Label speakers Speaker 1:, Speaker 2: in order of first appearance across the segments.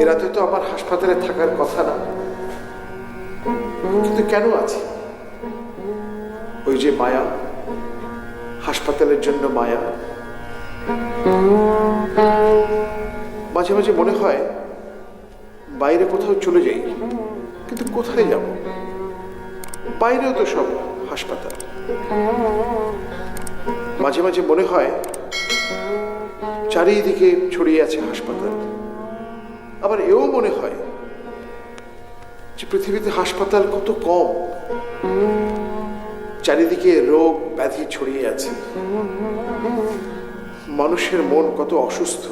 Speaker 1: এ রাতে তো আমার হাসপাতালে থাকার কথা না। কিন্তু কেন আছে? ওই যে মায়া, হাসপাতালের জন্য মায়া। মাঝে মাঝে মনে হয়, বাইরে কোথাও চলে যাই, কিন্তু কোথায় যাব? বাইরেও তো সব হাসপাতাল। মাঝে মাঝে মনে হয় চারিদিকে ছড়িয়ে আছে হাসপাতাল। আবার এও মনে হয় যে পৃথিবীতে হাসপাতাল কত কম। চারিদিকে রোগ ব্যাধি ছড়িয়ে আছে। মানুষের মন কত অসুস্থ।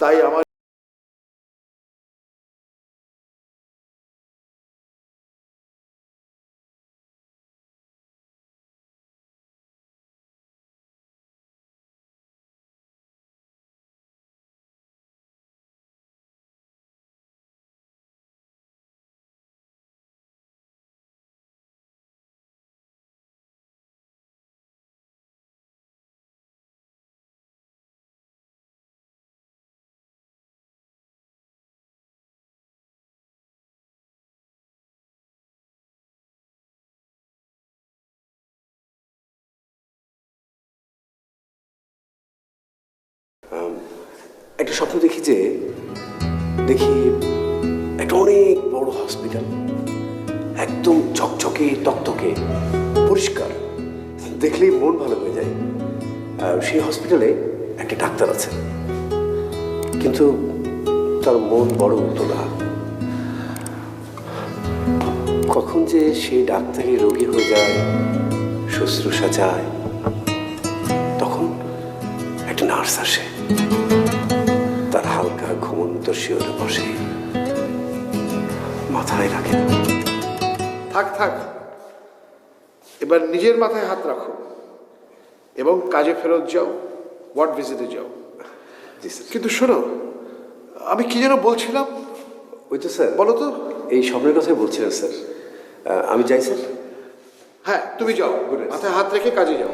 Speaker 1: তাই আমার
Speaker 2: একটা স্বপ্ন দেখি যে, দেখি একটা অনেক বড় হসপিটাল একদম চকচকে তকতকে, পরিষ্কার। দেখলেই মন ভালো হয়ে যায়। সেই হসপিটালে একটা ডাক্তার আছে। কিন্তু তার মন বড় উতলা কখন যে সেই ডাক্তারি রোগী হয়ে যায়, শুশ্রূষা চায় তখন একটা নার্স আসে। তার হালকা ঘুমন্ত শিওরে বসে মাথায় রাখে
Speaker 1: থাক থাক। এবার নিজের মাথায় হাত রাখো এবং কাজে ফেরত যাও ওয়ার্ড ভিজিটে যাও। কিন্তু শোনো আমি কি যেন বলছিলাম?
Speaker 2: ওই তো স্যার।
Speaker 1: বলো তো।
Speaker 2: এই স্বপ্নের কথাই বলছিলেন স্যার। আমি যাই স্যার।
Speaker 1: হ্যাঁ তুমি যাও। মাথায় হাত রেখে কাজে যাও।